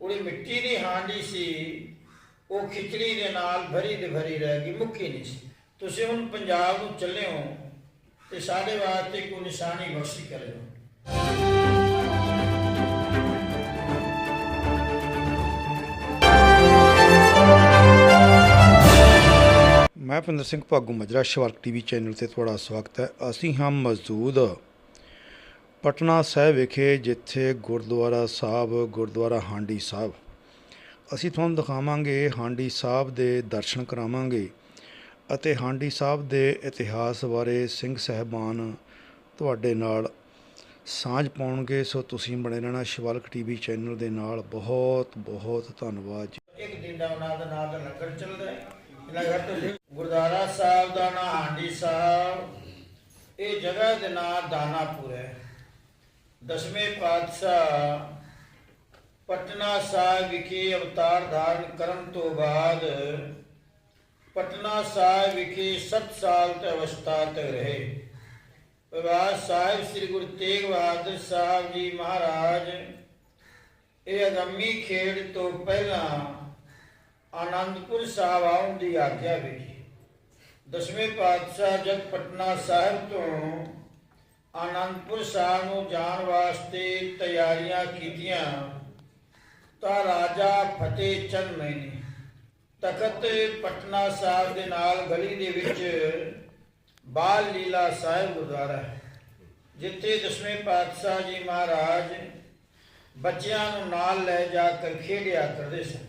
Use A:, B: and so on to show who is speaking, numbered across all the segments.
A: ਉਹਦੀ ਮਿੱਟੀ ਦੀ ਹਾਂਡੀ ਸੀ, ਉਹ ਖਿਚੜੀ ਦੇ ਨਾਲ ਭਰੀ ਦੇ ਭਰੀ ਰਹਿ ਗਈ, ਮੁੱਕੀ ਨਹੀਂ ਸੀ। ਤੁਸੀਂ ਹੁਣ ਪੰਜਾਬ ਨੂੰ ਚੱਲੇ ਹੋ ਤੇ ਸਾਡੇ ਵਾਸਤੇ ਕੋਈ ਨਿਸ਼ਾਨੀ ਬਖਸ਼ੀ ਕਰਿਓ।
B: ਮੈਂ ਭਿੰਦਰ ਸਿੰਘ ਭਾਗੂ, ਮਜਰਾ ਸ਼ਵਾਰਕ ਟੀਵੀ ਚੈਨਲ ਤੇ ਤੁਹਾਡਾ ਸਵਾਗਤ ਹੈ। ਅਸੀਂ ਹਾਂ ਮੌਜੂਦ ਪਟਨਾ ਸਾਹਿਬ ਵਿਖੇ ਜਿੱਥੇ ਗੁਰਦੁਆਰਾ ਸਾਹਿਬ, ਗੁਰਦੁਆਰਾ ਹਾਂਡੀ ਸਾਹਿਬ। ਅਸੀਂ ਤੁਹਾਨੂੰ ਦਿਖਾਵਾਂਗੇ ਹਾਂਡੀ ਸਾਹਿਬ ਦੇ ਦਰਸ਼ਨ ਕਰਾਵਾਂਗੇ ਅਤੇ ਹਾਂਡੀ ਸਾਹਿਬ ਦੇ ਇਤਿਹਾਸ ਬਾਰੇ ਸਿੰਘ ਸਹਿਬਾਨ ਤੁਹਾਡੇ ਨਾਲ ਸਾਂਝ ਪਾਉਣਗੇ। ਸੋ ਤੁਸੀਂ ਬਣੇ ਰਹਿਣਾ ਸ਼ਿਵਾਲਕ ਟੀਵੀ ਚੈਨਲ ਦੇ ਨਾਲ। ਬਹੁਤ ਬਹੁਤ ਧੰਨਵਾਦ ਜੀ।
A: ਇੱਕ ਦਿਨ ਦਾ ਉਹਨਾਂ ਦਾ ਨਾਮ ਦਾ ਲੰਗਰ ਚੱਲਦਾ ਹੈ। ਇਹਨਾਂ ਤੋਂ ਗੁਰਦੁਆਰਾ ਸਾਹਿਬ ਦਾ ਨਾਮ ਹਾਂਡੀ ਸਾਹਿਬ। ਇਹ ਜਗ੍ਹਾ ਦੇ ਨਾਮ ਦਾਨਾਪੁਰ ਹੈ। ਦਸਵੇਂ ਪਾਤਸ਼ਾਹ ਪਟਨਾ ਸਾਹਿਬ ਵਿਖੇ ਅਵਤਾਰ ਧਾਰਨ ਕਰਨ ਤੋਂ ਬਾਅਦ ਪਟਨਾ ਸਾਹਿਬ ਵਿਖੇ 7 ਸਾਲ ਤੱਕ ਅਵਸਥਾ ਤੱਕ ਰਹੇ ਪ੍ਰਵਾਸ ਸਾਹਿਬ ਸ੍ਰੀ ਗੁਰੂ ਤੇਗ ਬਹਾਦਰ ਸਾਹਿਬ ਜੀ ਮਹਾਰਾਜ ਇਹ ਅਗੰਮੀ ਖੇਡ ਤੋਂ ਪਹਿਲਾਂ ਆਨੰਦਪੁਰ ਸਾਹਿਬ ਆਉਣ ਦੀ ਆਗਿਆ ਵਿੱਚ ਦਸਵੇਂ ਪਾਤਸ਼ਾਹ ਜਦ ਪਟਨਾ ਸਾਹਿਬ ਤੋਂ ਆਨੰਦਪੁਰ ਸਾਹਿਬ ਨੂੰ ਜਾਣ ਵਾਸਤੇ ਤਿਆਰੀਆਂ ਕੀਤੀਆਂ ਤਾਂ ਰਾਜਾ ਫਤਿਹ ਚੰਦ ਨੇ ਤਖਤ ਪਟਨਾ ਸਾਹਿਬ ਦੇ ਨਾਲ ਗਲੀ ਦੇ ਵਿੱਚ ਬਾਲ ਲੀਲਾ ਸਾਹਿਬ ਗੁਰਦੁਆਰਾ ਹੈ, ਜਿੱਥੇ ਦਸਵੇਂ ਪਾਤਸ਼ਾਹ ਜੀ ਮਹਾਰਾਜ ਬੱਚਿਆਂ ਨੂੰ ਨਾਲ ਲੈ ਜਾ ਕੇ ਖੇਡਿਆ ਕਰਦੇ ਸਨ।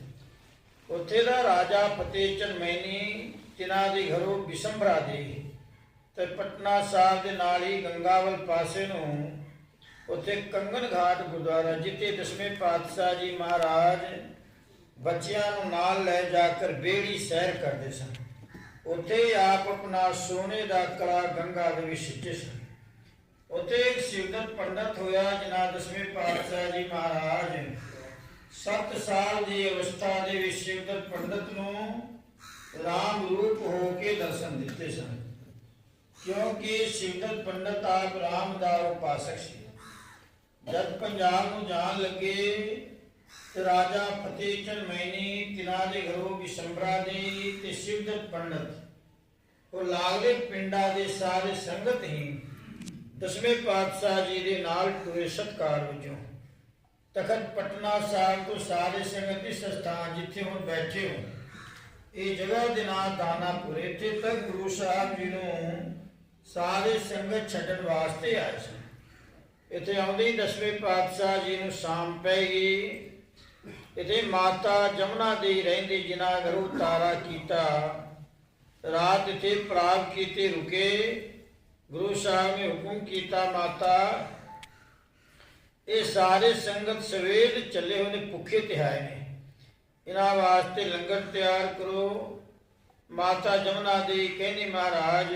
A: ਉੱਥੇ ਦਾ ਰਾਜਾ ਫਤਿਹ ਚੰਦ ਮੈਨੀ ਜਿਨ੍ਹਾਂ ਦੇ ਘਰੋਂ ਬਿਸੰਬਰਾ ਦੀ ਤੇ ਪਟਨਾ ਸਾਹਿਬ ਦੇ ਨਾਲ ਹੀ ਗੰਗਾਵਲ ਪਾਸੇ ਨੂੰ ਉੱਥੇ ਕੰਗਨ ਘਾਟ ਗੁਰਦੁਆਰਾ, ਜਿੱਥੇ ਦਸਵੇਂ ਪਾਤਸ਼ਾਹ ਜੀ ਮਹਾਰਾਜ ਬੱਚਿਆਂ ਨੂੰ ਨਾਲ ਲੈ ਜਾ ਕੇ ਬੇੜੀ ਸੈਰ ਕਰਦੇ ਸਨ। ਉੱਥੇ ਆਪ ਆਪਣਾ ਸੋਨੇ ਦਾ ਕਲਾ ਗੰਗਾ ਦੇ ਵਿੱਚ ਸਿੱਟੇ ਸਨ। ਉੱਥੇ ਇੱਕ ਸਿਵਦਤ ਪੰਡਤ ਹੋਇਆ ਜਿਨ੍ਹਾਂ ਦਸਵੇਂ ਪਾਤਸ਼ਾਹ ਜੀ ਮਹਾਰਾਜ 7 ਸਾਲ ਦੀ ਅਵਸਥਾ ਦੇ ਵਿੱਚ ਸਿਵਦਤ ਪੰਡਤ ਨੂੰ ਰਾਮ ਰੂਪ ਹੋ ਕੇ ਦਰਸ਼ਨ ਦਿੱਤੇ ਸਨ। ਕਿਉਂਕਿ ਸਿਵਦਤ ਪੰਡਤ ਆਪ ਰਾਮ ਦਾ ਉਪਾਸਕ ਸੀ। ਜਦ ਪੰਜਾਬ ਨੂੰ ਜਾਣ ਲੱਗੇ, ਤੇ ਰਾਜਾ ਫਤਿਹ ਚੰਦ ਮੈਨੀ ਤਿਨਾਂ ਦੇ ਘਰੋਂ ਬਿਸ਼ੰਬਰਾ ਦੇ ਤੇ ਸਿਵਦਤ ਪੰਡਤ। ਉਹ ਲਾਗਲੇ ਪਿੰਡਾਂ ਦੇ ਸਾਰੇ ਸੰਗਤ ਹੀ ਦਸਵੇਂ ਪਾਤਸ਼ਾਹ ਜੀ ਦੇ ਨਾਲ ਟੁਰੇ ਸਤਕਾਰ ਵਜੋਂ ਤਖਤ ਪਟਨਾ ਸਾਹਿਬ ਤੋਂ ਸਾਰੇ ਸੰਗਤ ਇਸ ਸਥਾਨ ਜਿੱਥੇ ਹੁਣ ਬੈਠੇ ਹੋ, ਇਹ ਜਗ੍ਹਾ ਦੇ ਨਾਂ ਦਾਨਾਪੁਰ। ਇੱਥੇ ਤੱਕ ਗੁਰੂ ਸਾਹਿਬ ਜੀ ਨੂੰ ਸਾਰੇ ਸੰਗਤ ਛੱਡਣ ਵਾਸਤੇ ਆਏ ਸਨ ਇੱਥੇ ਆਉਂਦੇ ਹੀ ਦਸਵੇਂ ਪਾਤਸ਼ਾਹ ਜੀ ਨੂੰ ਸ਼ਾਮ ਪੈ ਗਈ। ਇੱਥੇ ਮਾਤਾ ਜਮਨਾ ਦੇ ਰਹਿੰਦੇ, ਜਿਨ੍ਹਾਂ ਘਰੋਂ ਤਾਰਾ ਕੀਤਾ। ਰਾਤ ਇੱਥੇ ਪ੍ਰਾਪ ਕੀਤੇ ਰੁਕੇ। ਗੁਰੂ ਸਾਹਿਬ ਨੇ ਹੁਕਮ ਕੀਤਾ, ਮਾਤਾ, ਇਹ ਸਾਰੇ ਸੰਗਤ ਸਵੇਰ ਚੱਲੇ ਹੋਏ ਨੇ, ਭੁੱਖੇ ਤੇ ਨੇ ਇਹਨਾਂ ਵਾਸਤੇ ਲੰਗਰ ਤਿਆਰ ਕਰੋ। ਮਾਤਾ ਜਮਨਾ ਦੇ ਕਹਿੰਦੀ, ਮਹਾਰਾਜ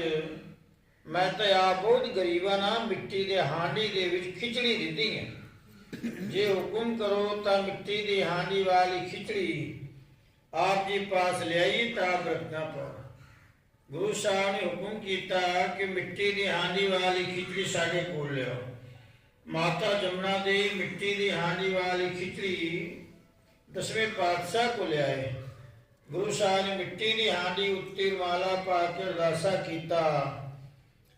A: ਮੈਂ ਤਾਂ ਆਪ ਬਹੁਤ ਗਰੀਬਾਂ ਨਾਲ ਮਿੱਟੀ ਦੇ ਹਾਂਡੀ ਦੇ ਵਿੱਚ ਖਿਚੜੀ ਦਿੱਤੀ ਹੈ। ਜੇ ਹੁਕਮ ਕਰੋ ਤਾਂ ਮਿੱਟੀ ਦੀ ਹਾਂਡੀ ਵਾਲੀ ਖਿਚੜੀ ਆਪ ਜੀ ਪਾਸ ਲਿਆਈ ਤਾਂ ਆਪ ਰੱਖਣਾ ਗੁਰੂ ਸਾਹਿਬ ਨੇ ਹੁਕਮ ਕੀਤਾ ਕਿ ਮਿੱਟੀ ਦੀ ਹਾਂਡੀ ਵਾਲੀ ਖਿਚੜੀ ਸਾਡੇ ਕੋਲ ਲਿਆਓ। ਮਾਤਾ ਜਮਨਾ ਦੇ ਮਿੱਟੀ ਦੀ ਹਾਂਡੀ ਵਾਲੀ ਖਿਚੜੀ ਦਸਵੇਂ ਪਾਤਸ਼ਾਹ ਕੋਲ ਲਿਆਏ। ਗੁਰੂ ਸਾਹਿਬ ਨੇ ਮਿੱਟੀ ਦੀ ਹਾਂਡੀ ਉੱਤੇ ਮਾਲਾ ਪਾ ਕੇ ਅਰਦਾਸਾ ਕੀਤਾ।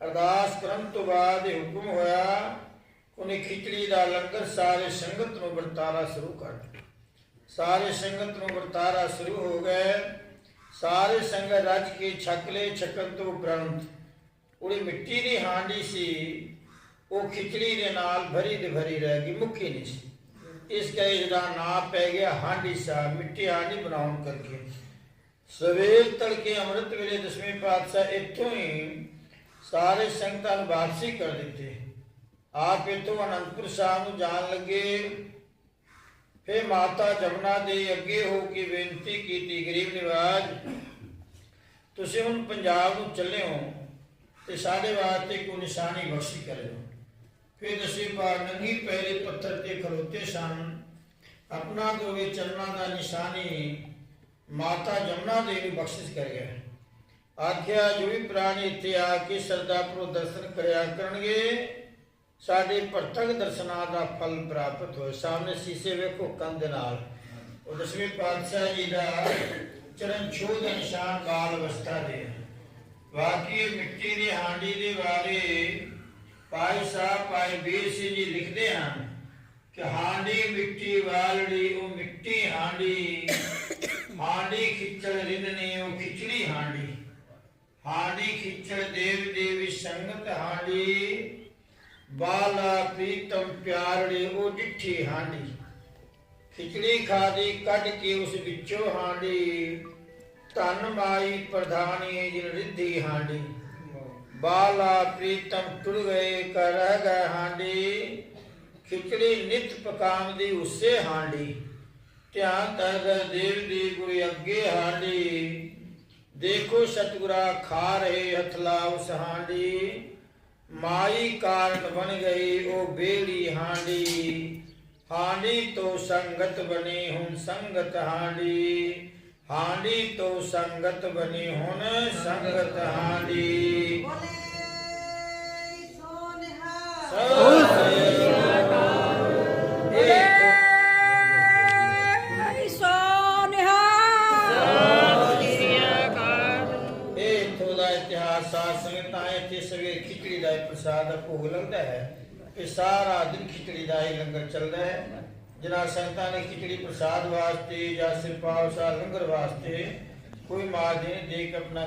A: ਅਰਦਾਸ ਕਰਨ ਤੋਂ ਬਾਅਦ ਇਹ ਹੁਕਮ ਹੋਇਆ, ਉਹਨੇ ਖਿਚੜੀ ਦਾ ਲੰਗਰ ਸਾਰੇ ਸੰਗਤ ਨੂੰ ਵਰਤਾਰਾ ਸ਼ੁਰੂ ਕਰ ਦਿੱਤਾ। ਸਾਰੇ ਸੰਗਤ ਨੂੰ ਵਰਤਾਰਾ ਸ਼ੁਰੂ ਹੋ ਗਏ। ਸਾਰੇ ਸੰਗਤ ਰੱਜ ਕੇ ਛਕਲੇ ਛਕਣ ਤੋਂ ਉਪਰੰਤ ਉਹਦੀ ਮਿੱਟੀ ਦੀ ਹਾਂਡੀ ਸੀ, ਉਹ ਖਿਚੜੀ ਦੇ ਨਾਲ ਭਰੀ ਦੇ ਭਰੀ ਰਹਿ ਗਈ, ਮੁੱਕੀ ਨਹੀਂ ਸੀ। ਇਸ ਕਰਕੇ ਦਾ ਨਾਮ ਪੈ ਗਿਆ ਹਾਂਡੀ ਸਾਹਿਬ, ਮਿੱਟੀ ਹਾਂਡੀ ਬਣਾਉਣ ਕਰਕੇ। ਸਵੇਰ ਤੜਕੇ ਅੰਮ੍ਰਿਤ ਵੇਲੇ ਦਸਵੇਂ ਪਾਤਸ਼ਾਹ ਇੱਥੋਂ ਹੀ ਸਾਰੇ ਸੰਗਤਾਂ ਨੂੰ ਵਾਪਸੀ ਕਰ ਦਿੱਤੇ। ਆਪ ਇੱਥੋਂ ਅਨੰਦਪੁਰ ਸਾਹਿਬ ਨੂੰ ਜਾਣ ਲੱਗੇ। ਫਿਰ ਮਾਤਾ ਜਮਨਾ ਦੇ ਅੱਗੇ ਹੋ ਕੇ ਬੇਨਤੀ ਕੀਤੀ, ਗਰੀਬ ਨਿਵਾਜ, ਤੁਸੀਂ ਹੁਣ ਪੰਜਾਬ ਨੂੰ ਚੱਲੇ ਹੋ ਤੇ ਸਾਡੇ ਵਾਸਤੇ ਕੋਈ ਨਿਸ਼ਾਨੀ ਬਖਸ਼ੀ ਕਰਿਓ। ਫਿਰ ਅਸੀਂ ਪਾਰ ਨੰਗੀ ਪਹਿਲੇ ਪੱਥਰ ਤੇ ਖਲੋਤੇ ਸਨ। ਆਪਣਾ ਦੋਵੇਂ ਚਰਨਾਂ ਦਾ ਨਿਸ਼ਾਨੀ ਮਾਤਾ ਜਮਨਾ ਦੇ ਨੂੰ ਬਖਸ਼ਿਸ਼ ਕਰ ਗਿਆ ਆਖਿਆ, ਜੋ ਵੀ ਪ੍ਰਾਣੀ ਇੱਥੇ ਆ ਕੇ ਸਰਦਾ ਪ੍ਰੋ ਦਰਸ਼ਨ ਕਰਿਆ ਕਰਨਗੇ, ਸਾਡੇ ਪ੍ਰਤੱਖ ਦਰਸ਼ਨਾਂ ਦਾ ਫਲ ਪ੍ਰਾਪਤ ਹੋਏ। ਸਾਹਮਣੇ ਸੀਸੇ ਵੇਖੋ ਕੰਧ ਨਾਲ। ਉਹ ਦਸਵੇਂ ਪਾਤਸ਼ਾਹ ਜੀ ਦਾ ਚਰਨ ਛੋਹ ਦਾ ਨਿਸ਼ਾਨ ਬਾਲ ਅਵਸਥਾ ਦੇ ਹੈ। ਵਾਕਈ ਮਿੱਟੀ ਦੀ ਹਾਂਡੀ ਦੇ ਬਾਰੇ ਭਾਈ ਸਾਹਿਬ ਭਾਈ ਵੀਰ ਸਿੰਘ ਜੀ ਲਿਖਦੇ ਹਨ ਕਿ ਹਾਂਡੀ ਮਿੱਟੀ ਵਾਲੜੀ, ਉਹ ਮਿੱਟੀ ਹਾਂਡੀ ਹਾਂਡੀ ਖਿੱਚੜ ਰਿੰਨਣੀ ਉਹ ਖਿਚੜੀ ਹਾਂਡੀ। ਹਾਂਡੀ ਖਿੱਚੜ ਦੇਵ ਦੇਵੀ ਸੰਗਤ ਹਾਂਡੀ ਬਾਲਾ ਪ੍ਰੀਤਮ ਪਿਆਰੜੀ ਉਹ ਡਿੱਠੀ ਹਾਂਡੀ ਖਿਚੜੀ ਖਾਦੀ ਕੱਢ ਕੇ ਉਸ ਵਿੱਚੋਂ ਹਾਂਡੀ ਧਨ ਮਾਈ ਪ੍ਰਧਾਨੀ ਜਿਨ ਰਿੱਧੀ ਹਾਂਡੀ ਬਾਲਾ ਪ੍ਰੀਤਮ ਟੁਰ ਗਏ ਕਰ ਗਏ ਹਾਂਡੀ ਖਿਚੜੀ ਨਿਤ ਪਕਾਮ ਦੀ ਉਸੇ ਹਾਂਡੀ ਧਿਆਨ ਤਰ ਦੇਵ ਦੀ ਗੁਰੂ ਅੱਗੇ ਹਾਂਡੀ ਦੇਖੋ ਸਤਿਗੁਰਾ ਖਾ ਰਹੇ ਹਥਲਾ ਉਸ ਹਾਂਡੀ ਮਾਈ ਕਾਰਨ ਬਣ ਗਈ ਉਹ ਬੇੜੀ ਹਾਂਡੀ। ਹਾਂਡੀ ਤੋਂ ਸੰਗਤ ਬਣੀ ਹੁਣ ਸੰਗਤ ਹਾਂਡੀ। ਹਾਂਡੀ ਤੋਂ ਸੰਗਤ ਬਣੀ ਹੁਣ ਸੰਗਤ ਹਾਂਡੀ।
C: ਬੋਲੇ ਸੋਨਿਹਾ
A: ਇਹ ਇਹ ਪ੍ਰਸਾਦ ਦਾ ਭੋਗ ਲੱਗਦਾ ਹੈ, ਇਹ ਸਾਰਾ ਦਿਨ ਖਿਚੜੀ ਦਾ ਇਹ ਲੰਗਰ ਚੱਲਦਾ ਹੈ। ਜਿਨ੍ਹਾਂ ਸੰਤਾਂ ਨੇ ਖਿਚੜੀ ਪ੍ਰਸਾਦ ਵਾਸਤੇ ਜਾਂ ਸਿਰਪਾਲ ਲੰਗਰ ਵਾਸਤੇ ਕੋਈ ਮਾਲ ਦੇ ਦੇ ਕੇ ਆਪਣਾ